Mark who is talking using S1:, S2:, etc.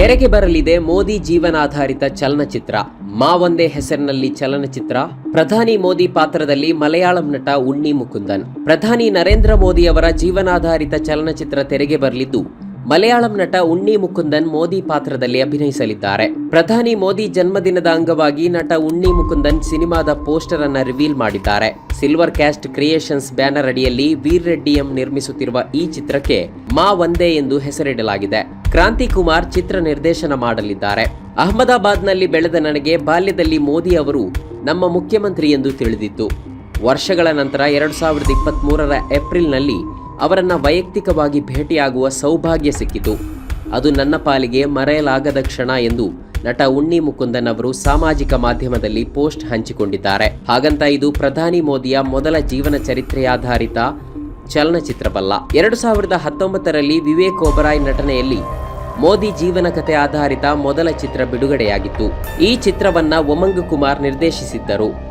S1: ತೆರೆಗೆ ಬರಲಿದೆ ಮೋದಿ ಜೀವನಾಧಾರಿತ ಚಲನಚಿತ್ರ. ಮಾ ಒಂದೇ ಹೆಸರಿನಲ್ಲಿ ಚಲನಚಿತ್ರ. ಪ್ರಧಾನಿ ಮೋದಿ ಪಾತ್ರದಲ್ಲಿ ಮಲಯಾಳಂ ನಟ ಉಣ್ಣಿ ಮುಕುಂದನ್. ಪ್ರಧಾನಿ ನರೇಂದ್ರ ಮೋದಿ ಅವರ ಜೀವನಾಧಾರಿತ ಚಲನಚಿತ್ರ ತೆರೆಗೆ ಬರಲಿದ್ದು, ಮಲಯಾಳಂ ನಟ ಉಣ್ಣಿ ಮುಕುಂದನ್ ಮೋದಿ ಪಾತ್ರದಲ್ಲಿ ಅಭಿನಯಿಸಲಿದ್ದಾರೆ. ಪ್ರಧಾನಿ ಮೋದಿ ಜನ್ಮದಿನದ ಅಂಗವಾಗಿ ನಟ ಉಣ್ಣಿ ಮುಕುಂದನ್ ಸಿನಿಮಾದ ಪೋಸ್ಟರ್ ಅನ್ನ ರಿವೀಲ್ ಮಾಡಿದ್ದಾರೆ. ಸಿಲ್ವರ್ ಕ್ಯಾಸ್ಟ್ ಕ್ರಿಯೇಷನ್ಸ್ ಬ್ಯಾನರ್ ಅಡಿಯಲ್ಲಿ ವೀರ್ ರೆಡ್ಡಿ ಎಂ ನಿರ್ಮಿಸುತ್ತಿರುವ ಈ ಚಿತ್ರಕ್ಕೆ ಮಾ ಒಂದೇ ಎಂದು ಹೆಸರಿಡಲಾಗಿದೆ. ಕ್ರಾಂತಿ ಕುಮಾರ್ ಚಿತ್ರ ನಿರ್ದೇಶನ ಮಾಡಲಿದ್ದಾರೆ. ಅಹಮದಾಬಾದ್ನಲ್ಲಿ ಬೆಳೆದ ನನಗೆ ಬಾಲ್ಯದಲ್ಲಿ ಮೋದಿ ಅವರು ನಮ್ಮ ಮುಖ್ಯಮಂತ್ರಿ ಎಂದು ತಿಳಿದಿತ್ತು. ವರ್ಷಗಳ ನಂತರ ಎರಡು ಸಾವಿರದ ಇಪ್ಪತ್ತ್ ಮೂರರ ಏಪ್ರಿಲ್ನಲ್ಲಿ ಅವರನ್ನು ವೈಯಕ್ತಿಕವಾಗಿ ಭೇಟಿಯಾಗುವ ಸೌಭಾಗ್ಯ ಸಿಕ್ಕಿತು. ಅದು ನನ್ನ ಪಾಲಿಗೆ ಮರೆಯಲಾಗದ ಕ್ಷಣ ಎಂದು ನಟ ಉಣ್ಣಿ ಮುಕುಂದನ್ ಅವರು ಸಾಮಾಜಿಕ ಮಾಧ್ಯಮದಲ್ಲಿ ಪೋಸ್ಟ್ ಹಂಚಿಕೊಂಡಿದ್ದಾರೆ. ಹಾಗಂತ ಇದು ಪ್ರಧಾನಿ ಮೋದಿಯ ಮೊದಲ ಜೀವನ ಚರಿತ್ರೆಯಾಧಾರಿತ ಚಲನಚಿತ್ರವಲ್ಲ. ಎರಡು ಸಾವಿರದ ಹತ್ತೊಂಬತ್ತರಲ್ಲಿ ವಿವೇಕ್ ಒಬರಾಯ್ ನಟನೆಯಲ್ಲಿ ಮೋದಿ ಜೀವನ ಕಥೆ ಆಧಾರಿತ ಮೊದಲ ಚಿತ್ರ ಬಿಡುಗಡೆಯಾಗಿತ್ತು. ಈ ಚಿತ್ರವನ್ನ ಉಮಂಗ್ ಕುಮಾರ್ ನಿರ್ದೇಶಿಸಿದ್ದರು.